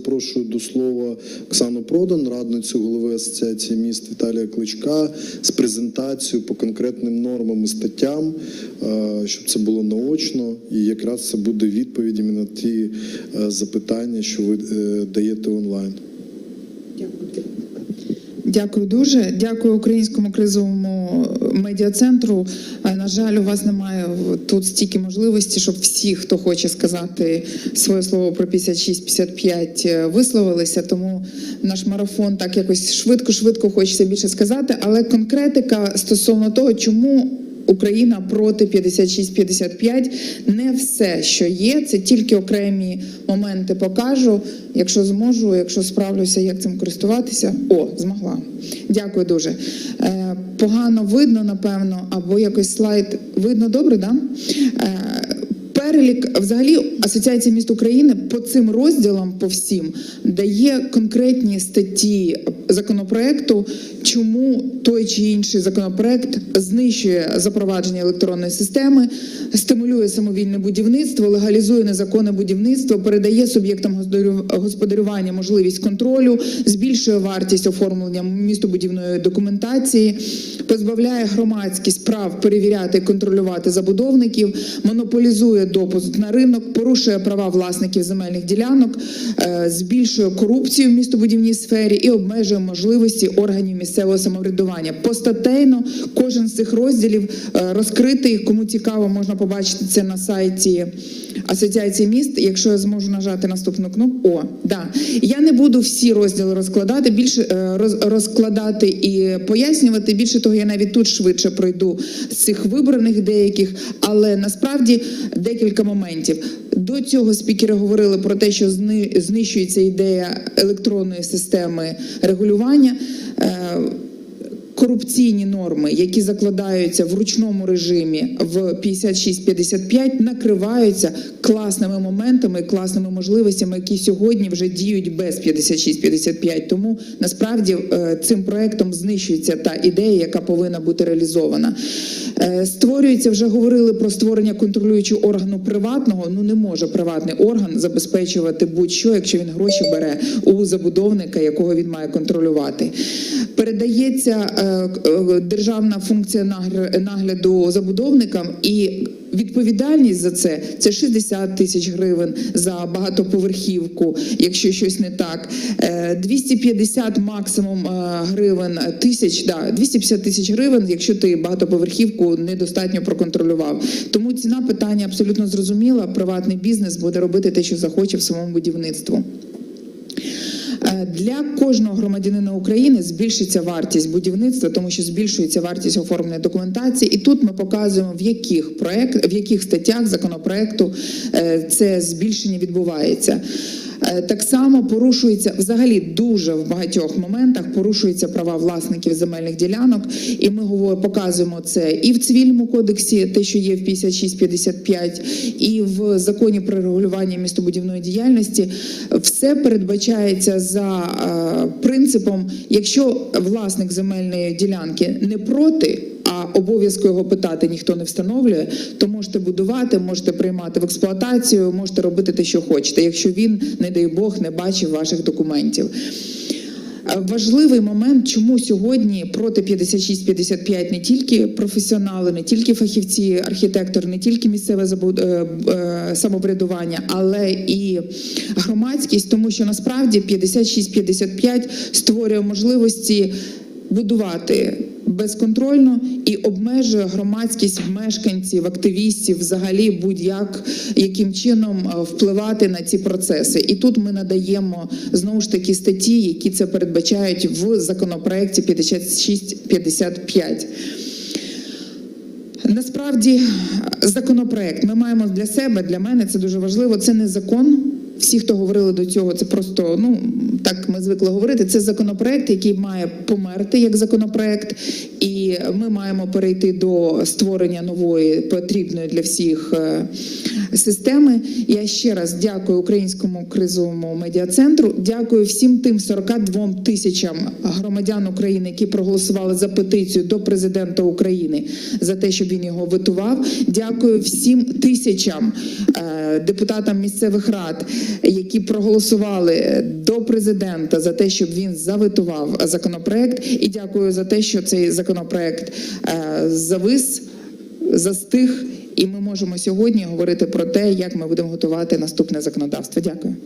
запрошую до слова Оксану Продан, радницю голови асоціації міст Віталія Кличка з презентацією по конкретним нормам і статтям, е, щоб це було наочно, і якраз це буде відповідями на ті е, запитання, що ви е, даєте онлайн. Дякую дуже. Дякую українському кризовому медіа-центру. Е, На жаль, у вас немає тут стільки можливості, щоб всі, хто хоче сказати своє слово про 56-55, е, висловилися. Тому наш марафон так якось швидко-швидко хочеться більше сказати. Але конкретика стосовно того, чому. Україна проти 56-55. Не все, що є, це тільки окремі моменти покажу. Якщо зможу, якщо справлюся, як цим користуватися. О, змогла. Дякую дуже. Е, погано видно, напевно, або якось слайд видно добре, да? Е, Перелік, взагалі, Асоціація міст України по цим розділам, по всім, дає конкретні статті законопроекту, чому той чи інший законопроект знищує запровадження електронної системи, стимулює самовільне будівництво, легалізує незаконне будівництво, передає суб'єктам господарю- господарювання можливість контролю, збільшує вартість оформлення містобудівної документації, позбавляє громадськість прав перевіряти і контролювати забудовників, монополізує допуск на ринок, порушує права власників земельних ділянок, е, збільшує корупцію в містобудівній сфері і обмежує можливості органів місцевого самоврядування. Постатейно кожен з цих розділів е, розкритий. Кому цікаво, можна побачити це на сайті Асоціації міст. Якщо я зможу нажати наступну кнопку, о, да я не буду всі розділи розкладати, більше е, роз- розкладати і пояснювати. Більше того, я навіть тут швидше пройду з цих вибраних деяких, але насправді декілька моментів. До цього спікери говорили про те, що знищується ідея електронної системи регулювання. Корупційні норми, які закладаються в ручному режимі в 56-55, накриваються класними моментами, класними можливостями, які сьогодні вже діють без 56-55. Тому насправді е, цим проектом знищується та ідея, яка повинна бути реалізована. Е, Створюється, вже говорили про створення контролюючого органу приватного. Ну не може приватний орган забезпечувати будь-що, якщо він гроші бере у забудовника, якого він має контролювати. Передається е, державна функція нагляду забудовникам і відповідальність за це це 60 тисяч гривень за багатоповерхівку, якщо щось не так. Е, 250 максимум е, гривень тисяч, да, 250 тисяч гривень, якщо ти багатоповерхівку недостатньо проконтролював. Тому ціна питання абсолютно зрозуміла. Приватний бізнес буде робити те, що захоче в самому будівництву. Е, Для кожного громадянина України збільшиться вартість будівництва, тому що збільшується вартість оформлення документації. І тут ми показуємо, в яких проект, в яких статтях законопроекту е, це збільшення відбувається. Е, Так само порушується взагалі дуже в багатьох моментах порушуються права власників земельних ділянок, і ми говоримо, показуємо це і в цивільному кодексі, те, що є в 56-55, і в законі про регулювання містобудівної діяльності. Все передбачається за е, принципом, якщо власник земельної ділянки не проти. Обов'язку його питати ніхто не встановлює, то можете будувати, можете приймати в експлуатацію, можете робити те, що хочете, якщо він, не дай Бог, не бачив ваших документів. Е, Важливий момент, чому сьогодні проти 56-55 не тільки професіонали, не тільки фахівці, архітектори, не тільки місцеве е, е, самоврядування, але і громадськість, тому що насправді 56-55 створює можливості будувати безконтрольно і обмежує громадськість мешканців, активістів, взагалі будь-як яким чином е, впливати на ці процеси. І тут ми надаємо знову ж таки статті, які це передбачають в законопроекті 56-55. Насправді, законопроект ми маємо для себе, для мене це дуже важливо. Це не закон. Всі, хто говорили до цього, це просто ну так ми звикли говорити. Це законопроект, який має померти як законопроект, і ми маємо перейти до створення нової потрібної для всіх е, системи. Я ще раз дякую українському кризовому медіа-центру. Дякую всім тим 42 тисячам громадян України, які проголосували за петицію до президента України за те, щоб він його витував. Дякую всім тисячам е, депутатам місцевих рад, які проголосували до президента за те, щоб він заветував законопроект. І дякую за те, що цей законопроект е, завис, застиг. І ми можемо сьогодні говорити про те, як ми будемо готувати наступне законодавство. Дякую.